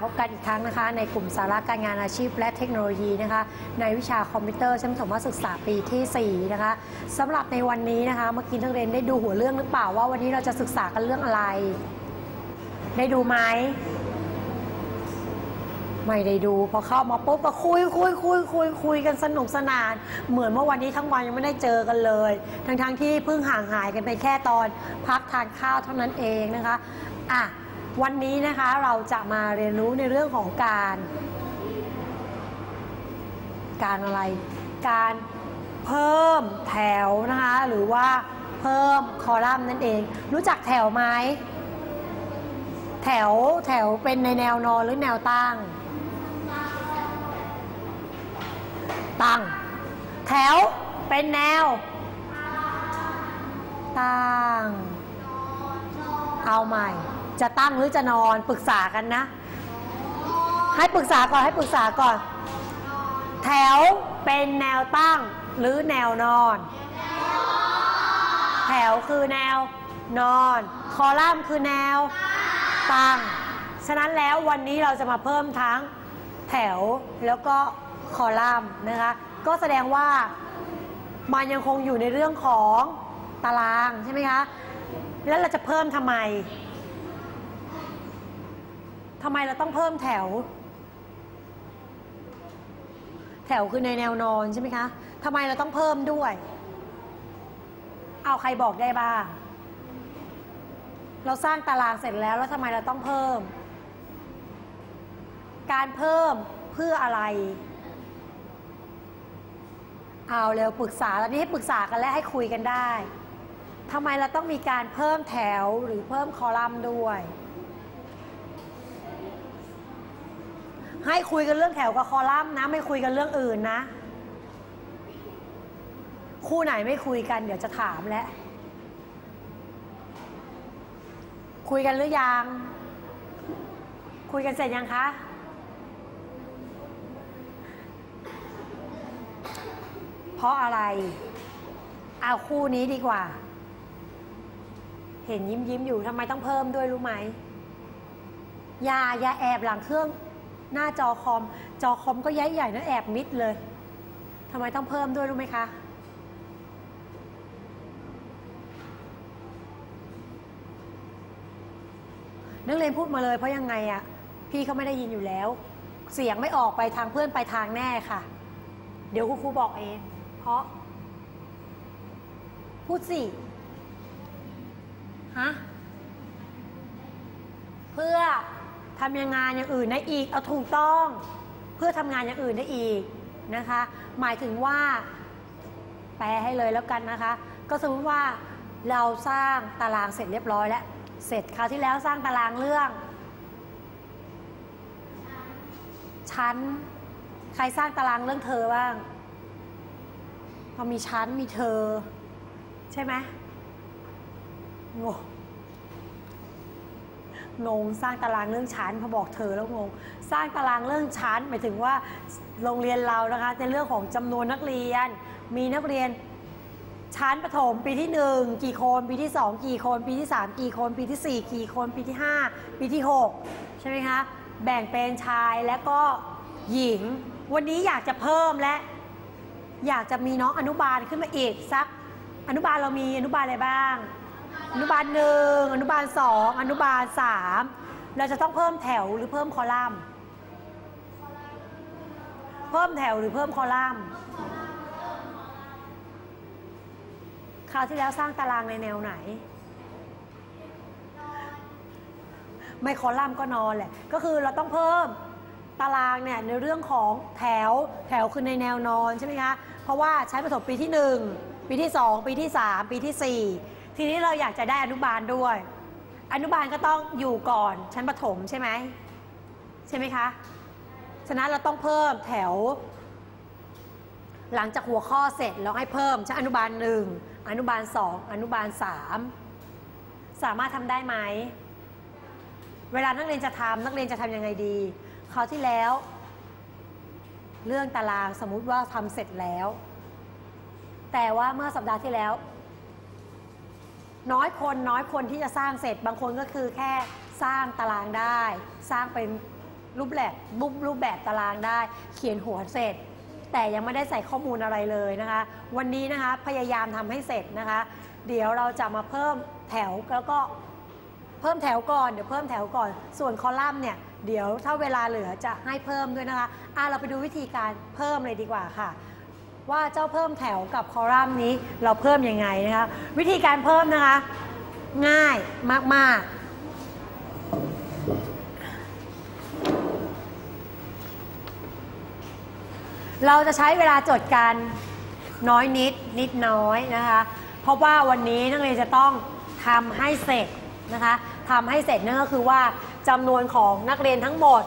พบกันอีกครั้งนะคะ ในกลุ่มสาระการงานอาชีพและเทคโนโลยีนะคะ ในวิชาคอมพิวเตอร์ชั้นประถมศึกษาปีที่ 4 นะคะสำหรับในวันนี้นะคะ เมื่อกี้นักเรียนได้ดูหัวเรื่องหรือเปล่าว่าวันนี้เราจะศึกษากันเรื่องอะไร ได้ดูไหมไม่ได้ดู พอเข้ามาปุ๊บก็คุยคุยคุยคุยคุยกันสนุกสนาน เหมือนเมื่อวันนี้ทั้งวันยังไม่ได้เจอกันเลย ทั้งๆทที่เพิ่งห่างหายกันไปแค่ตอนพักทานข้าวเท่านั้นเองนะคะอะ วันนี้นะคะเราจะมาเรียนรู้ในเรื่องของการ การอะไร การเพิ่มแถวนะคะ หรือว่าเพิ่มคอลัมน์นั่นเอง รู้จักแถวไหมแถวแถวเป็นในแนวนอนหรือแนวตั้ง ตั้ง แถวเป็นแนว ตั้ง เอาใหม่ จะตั้งหรือจะนอนปรึกษากันนะ ให้ปรึกษาก่อนให้ปรึกษาก่อน แถวเป็นแนวตั้งหรือแนวนอน แถวคือแนวนอน คอลัมน์คือแนวตั้ง ฉะนั้นแล้ววันนี้เราจะมาเพิ่มทั้งแถวแล้วก็คอลัมน์นะคะ ก็แสดงว่ามันยังคงอยู่ในเรื่องของตารางใช่ไหมคะ แล้วเราจะเพิ่มทำไม ทำไมเราต้องเพิ่มแถว แถวคือในแนวนอนใช่ไหมคะทำไมเราต้องเพิ่มด้วย เอาใครบอกได้บ้าง เราสร้างตารางเสร็จแล้วแล้วทำไมเราต้องเพิ่ม การเพิ่มเพื่ออะไร เอาเร็วปรึกษาตอนนี้ให้ปรึกษากันและให้คุยกันได้ทำไมเราต้องมีการเพิ่มแถวหรือเพิ่มคอลัมน์ด้วย ให้คุยกันเรื่องแถวกับคอลัมน์นะ ไม่คุยกันเรื่องอื่นนะ คู่ไหนไม่คุยกัน เดี๋ยวจะถามแล้วคุยกันหรือยัง คุยกันเสร็จยังคะเพราะอะไร เอาคู่นี้ดีกว่า เห็นยิ้มยิ้มอยู่ทำไมต้องเพิ่มด้วยรู้ไหมอย่าอย่าแอบหลังเครื่อง หน้าจอคอม จอคอมก็ใหญ่ใหญ่นะแอบมิดเลยทำไมต้องเพิ่มด้วยรู้ไหมคะนักเรียนพูดมาเลยเพราะยังไงอะ่ะพี่เขาไม่ได้ยินอยู่แล้ว เสียงไม่ออกไปทางเพื่อนไปทางแน่ค่ะ เดี๋ยวครูครูบอกเอง เพราะ พูดสิฮะเพื่อ ทำยังงานอย่างอื่นได้อีกเอาถูกต้องเพื่อทำงานอย่างอื่นได้อีกนะคะ หมายถึงว่า แปลให้เลยแล้วกันนะคะ ก็สมมติว่าเราสร้างตารางเสร็จเรียบร้อยแล้ว เสร็จคราวที่แล้วสร้างตารางเรื่อง ชั้น ใครสร้างตารางเรื่องเธอบ้างพอมีชั้นมีเธอ ใช่ไหมงง งงสร้างตารางเรื่องชั้นพอบอกเธอแล้วงง สร้างตารางเรื่องชั้นหมายถึงว่าโรงเรียนเรานะคะในเรื่องของจำนวนนักเรียน มีนักเรียนชั้นประถมปีที่ 1 กี่คนปีที่ 2 กี่คนปีที่ 3 กี่คนปีที่ 4 กี่คนปีที่ 5 ปีที่ 6 ใช่ไหมคะแบ่งเป็นชายและก็หญิง วันนี้อยากจะเพิ่มและอยากจะมีน้องอนุบาลขึ้นมาอีกสัก อนุบาลเรามีอนุบาลอะไรบ้าง อนุบาลหนึ่งอนุบาลสองอนุบาลสามเราจะต้องเพิ่มแถวหรือเพิ่มคอลัมน์ เพิ่มแถวหรือเพิ่มคอลัมน์คราวที่แล้วสร้างตารางในแนวไหน ไม่คอลัมน์ก็นอนแหละ ก็คือเราต้องเพิ่มตารางเนี่ยในเรื่องของแถวแถวคือในแนวนอนใช่ไหมคะ เพราะว่าใช้ประถมปีที่ 1 ปีที่ 2 ปีที่ 3 ปีที่ 4 ทีนี้เราอยากจะได้อนุบาลด้วย อนุบาลก็ต้องอยู่ก่อนชั้นประถมใช่ไหมใช่ไหมคะฉะนั้นเราต้องเพิ่มแถว หลังจากหัวข้อเสร็จเราให้เพิ่มชั้นอนุบาลหนึ่งอนุบาลสองอนุบาลสามสามารถทำได้ไหมเวลานักเรียนจะทำนักเรียนจะทำยังไงดีคราวที่แล้ว เรื่องตารางสมมุติว่าทำเสร็จแล้ว แต่ว่าเมื่อสัปดาห์ที่แล้ว น้อยคนน้อยคนที่จะสร้างเสร็จ บางคนก็คือแค่สร้างตารางได้ สร้างเป็นรูปแบบรูปรูปแบบตารางได้ เขียนหัวเสร็จ แต่ยังไม่ได้ใส่ข้อมูลอะไรเลยนะคะ วันนี้นะคะพยายามทำให้เสร็จนะคะ เดี๋ยวเราจะมาเพิ่มแถวแล้วก็เพิ่มแถวก่อนเดี๋ยวเพิ่มแถวก่อน ส่วนคอลัมน์เนี่ยเดี๋ยวถ้าเวลาเหลือจะให้เพิ่มด้วยนะคะอะเราไปดูวิธีการเพิ่มเลยดีกว่าค่ะ ว่าเจ้าเพิ่มแถวกับคอลัมน์นี้เราเพิ่มยังไงนะคะวิธีการเพิ่มนะคะ ง่ายมาก ๆ เราจะใช้เวลาจดกันน้อยนิดนิดน้อยนะคะ เพราะว่าวันนี้นักเรียนจะต้องทำให้เสร็จนะคะทำให้เสร็จนั่นก็คือว่าจำนวนของนักเรียนทั้งหมด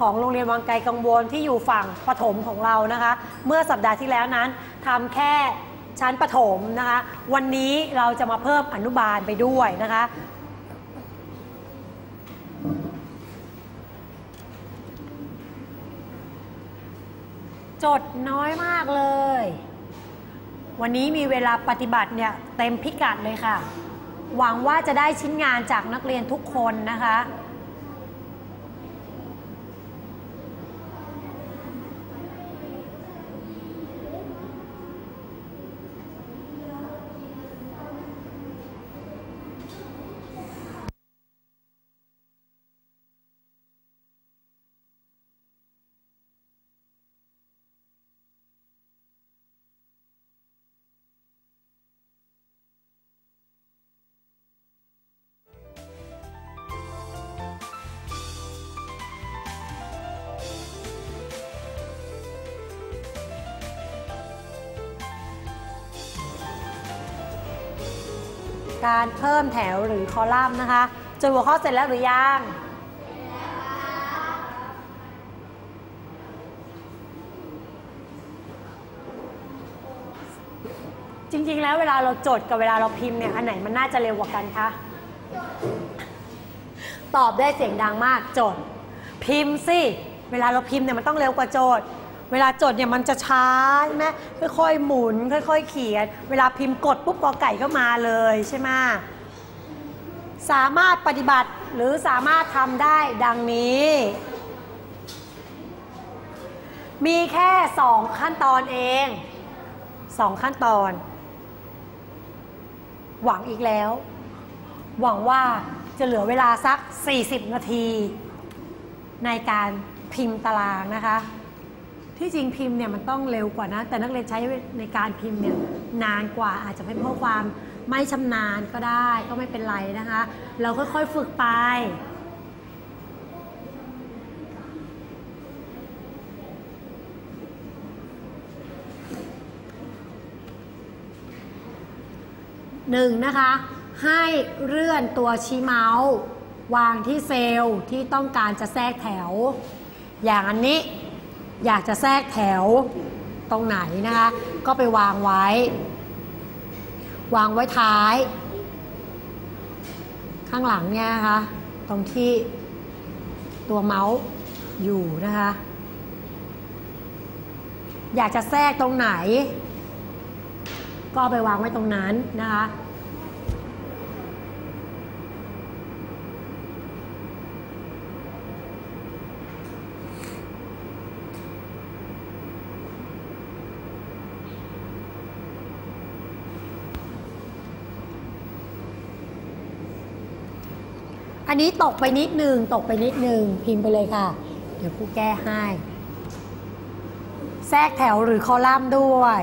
ของโรงเรียนวังไกลกังวลที่อยู่ฝั่งปฐมของเรานะคะ เมื่อสัปดาห์ที่แล้วนั้นทำแค่ชั้นปฐมนะคะ วันนี้เราจะมาเพิ่มอนุบาลไปด้วยนะคะจดน้อยมากเลย วันนี้มีเวลาปฏิบัติเนี่ยเต็มพิกัดเลยค่ะ หวังว่าจะได้ชิ้นงานจากนักเรียนทุกคนนะคะ การเพิ่มแถวหรือคอลัมน์นะคะจดหัวข้อเสร็จแล้วหรือยังจริง ๆ แล้วเวลาเราจดกับเวลาเราพิมพ์เนี่ยอันไหนมันน่าจะเร็วกว่ากันคะตอบได้เสียงดังมากจด พิมพ์สิ เวลาเราพิมพ์เนี่ยมันต้องเร็วกว่าโจทย์ เวลาจดเนี่ยมันจะช้าใช่ไหมค่อยๆหมุน ค่อย ๆ เขียน เวลาพิมพ์กดปุ๊บกอไก่ก็มาเลยใช่ไหมสามารถปฏิบัติหรือสามารถทำได้ดังนี้ มีแค่สองขั้นตอนเองสองขั้นตอน หวังอีกแล้ว หวังว่าจะเหลือเวลาสัก 40 นาที ในการพิมพ์ตารางนะคะ ที่จริงพิมพ์เนี่ยมันต้องเร็วกว่านะ แต่นักเรียนใช้ในการพิมพ์เนี่ยนานกว่าอาจจะเป็นเพราะความไม่ชำนาญก็ได้ก็ไม่เป็นไรนะคะ เราค่อยๆฝึกไปหนึ่งนะคะ ให้เลื่อนตัวชี้เมาส์ วางที่เซลล์ที่ต้องการจะแทรกแถว อย่างอันนี้ อยากจะแทรกแถวตรงไหนนะคะ ก็ไปวางไว้ วางไว้ท้าย ข้างหลังเนี่ยนะคะตรงที่ตัวเมาส์อยู่นะคะ อยากจะแทรกตรงไหน ก็ไปวางไว้ตรงนั้นนะคะ อันนี้ตกไปนิดนึงตกไปนิดนึงพิมพ์ไปเลยค่ะ เดี๋ยวครูแก้ให้ แทรกแถวหรือคอลัมน์ด้วย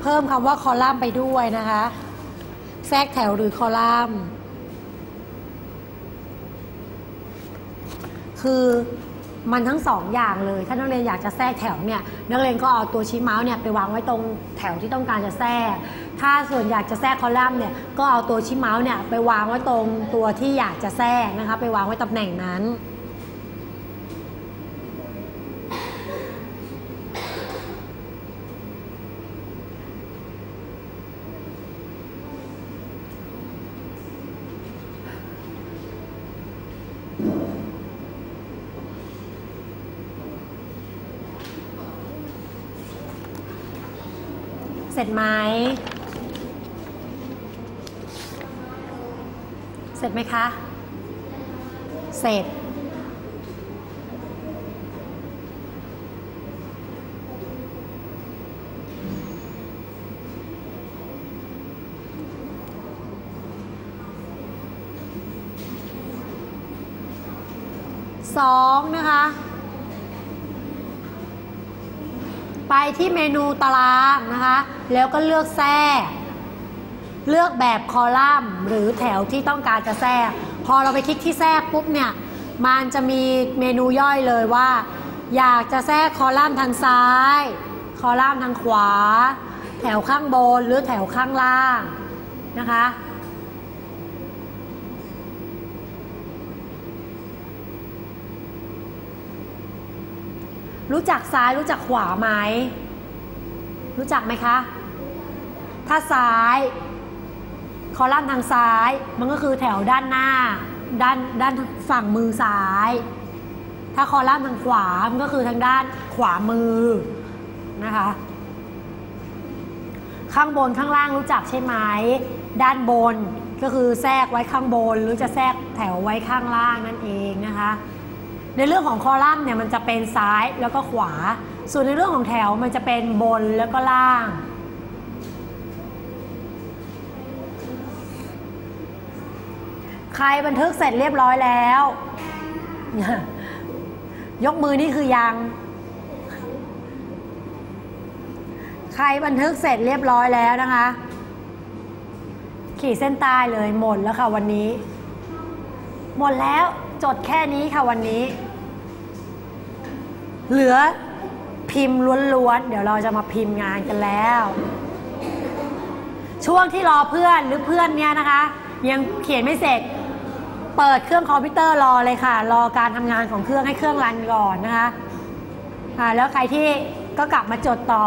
เพิ่มคำว่าคอลัมน์ไปด้วยนะคะ แทรกแถวหรือคอลัมน์ คือมันทั้งสองอย่างเลย ถ้านักเรียนอยากจะแทรกแถวเนี่ย นักเรียนก็เอาตัวชี้เมาส์เนี่ยไปวางไว้ตรงแถวที่ต้องการจะแทรก ถ้าส่วนอยากจะแทรกคอลัมน์เนี่ย ก็เอาตัวชี้เมาส์เนี่ยไปวางไว้ตรงตัวที่อยากจะแทรกนะคะ ไปวางไว้ตำแหน่งนั้น เสร็จไหม เสร็จไหมคะ เสร็จ สองนะคะ ไปที่เมนูตารางนะคะ แล้วก็เลือกแทรกเลือกแบบคอลัมน์หรือแถวที่ต้องการจะแทรก พอเราไปคลิกที่แทรกปุ๊บเนี่ย มันจะมีเมนูย่อยเลยว่า อยากจะแทรกคอลัมน์ทางซ้าย คอลัมน์ทางขวา แถวข้างบนหรือแถวข้างล่างนะคะ รู้จักซ้ายรู้จักขวาไหม รู้จักไหมคะ ถ้าซ้าย คอลัมน์ทางซ้าย มันก็คือแถวด้านหน้า ด้านด้านฝั่งมือซ้าย ถ้าคอลัมน์ทางขวา มันก็คือทางด้านขวามือนะคะ ข้างบนข้างล่างรู้จักใช่ไหมด้านบนก็คือแทรกไว้ข้างบน หรือจะแทรกแถวไว้ข้างล่างนั่นเองนะคะ ในเรื่องของคอลัมน์เนี่ยมันจะเป็นซ้ายแล้วก็ขวา ส่วนในเรื่องของแถวมันจะเป็นบนแล้วก็ล่าง ใครบันทึกเสร็จเรียบร้อยแล้ว ยกมือนี่คือยัง ใครบันทึกเสร็จเรียบร้อยแล้วนะคะ ขีดเส้นใต้เลยหมดแล้วค่ะวันนี้ หมดแล้วจดแค่นี้ค่ะวันนี้ เหลือพิมพ์ล้วนๆ เดี๋ยวเราจะมาพิมพ์งานกันแล้ว ช่วงที่รอเพื่อนหรือเพื่อนเนี่ยนะคะ ยังเขียนไม่เสร็จ เปิดเครื่องคอมพิวเตอร์รอเลยค่ะ รอการทำงานของเครื่องให้เครื่องรันก่อนนะคะอ่าแล้วใครที่ก็กลับมาจดต่อ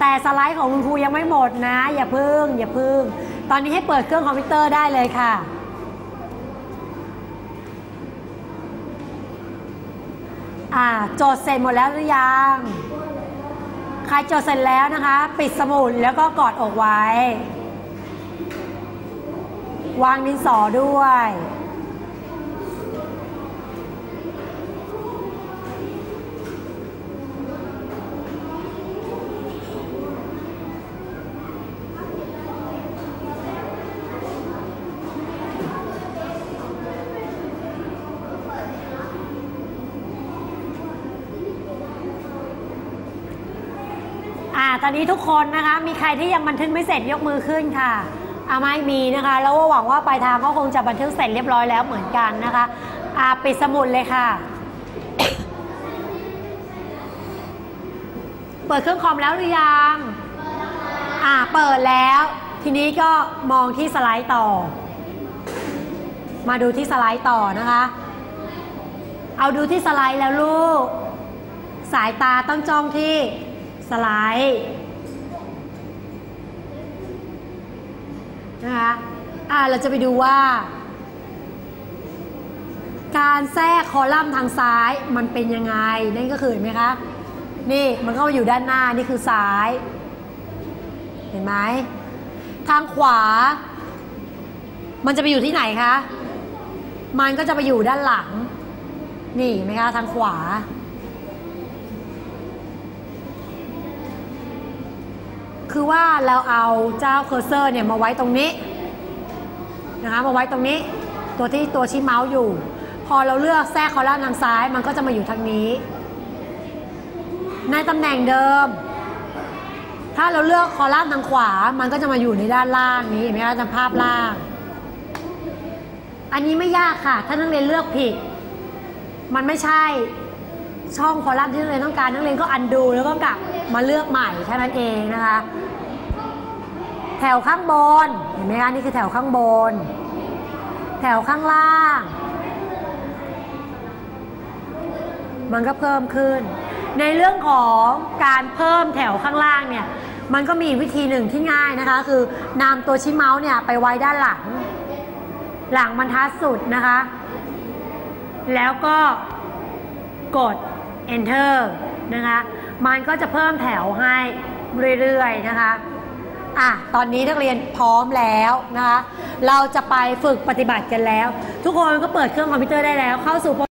แต่สไลด์ของคุณครูยังไม่หมดนะ อย่าพึ่ง อย่าพึ่ง ตอนนี้ให้เปิดเครื่องคอมพิวเตอร์ได้เลยค่ะอ่าโจทย์เสร็จหมดแล้วหรือยัง คลายโจทย์เสร็จแล้วนะคะ ปิดสมุดแล้วก็กอดอกไว้ วางดินสอด้วย ตอนนี้ทุกคนนะคะ มีใครที่ยังบันทึกไม่เสร็จยกมือขึ้นค่ะอ่าไม่มีนะคะ แล้วก็หวังว่าปลายทางก็คงจะบันทึกเสร็จเรียบร้อยแล้วเหมือนกันนะคะอ่าปิดสมุดเลยค่ะ เปิดเครื่องคอมแล้วหรือยังอ่าเปิดแล้ว ทีนี้ก็มองที่สไลด์ต่อ มาดูที่สไลด์ต่อนะคะ เอาดูที่สไลด์แล้วลูก สายตาต้องจ้องที่ สไลด์นะคะอ่าเราจะไปดูว่า การแทรกคอลัมน์ทางซ้ายมันเป็นยังไง นั่นก็คือเห็นไหมคะ นี่มันก็มาอยู่ด้านหน้า นี่คือซ้าย เห็นไหม ทางขวา มันจะไปอยู่ที่ไหนคะ มันก็จะไปอยู่ด้านหลัง นี่เห็นไหมคะ ทางขวา คือว่าเราเอาเจ้าเคอร์เซอร์เนี่ยมาไว้ตรงนี้นะคะมาไว้ตรงนี้ตัวที่ตัวชี้เมาส์อยู่ พอเราเลือกแทรกคอลัมน์ทางซ้ายมันก็จะมาอยู่ทางนี้ ในตำแหน่งเดิม ถ้าเราเลือกคอลัมน์ทางขวา มันก็จะมาอยู่ในด้านล่างนี้เห็นไหมคะในภาพล่าง อันนี้ไม่ยากค่ะ ถ้านักเรียนเลือกผิด มันไม่ใช่ ช่องคอลัมน์ที่นักเรียนต้องการนักเรียนก็อันดูแล้วก็กลับมาเลือกใหม่แค่นั้นเองนะคะ แถวข้างบนเห็นไหมคะนี่คือแถวข้างบน แถวข้างล่าง มันก็เพิ่มขึ้น ในเรื่องของการเพิ่มแถวข้างล่างเนี่ยมันก็มีวิธีหนึ่งที่ง่ายนะคะ คือนำตัวชี้เมาส์เนี่ยไปไว้ด้านหลัง หลังบรรทัดสุดนะคะ แล้วก็กด enter นะคะ มันก็จะเพิ่มแถวให้เรื่อยๆนะคะอะตอนนี้นักเรียนพร้อมแล้วนะคะ เราจะไปฝึกปฏิบัติกันแล้ว ทุกคนก็เปิดเครื่องคอมพิวเตอร์ได้แล้วเข้าสู่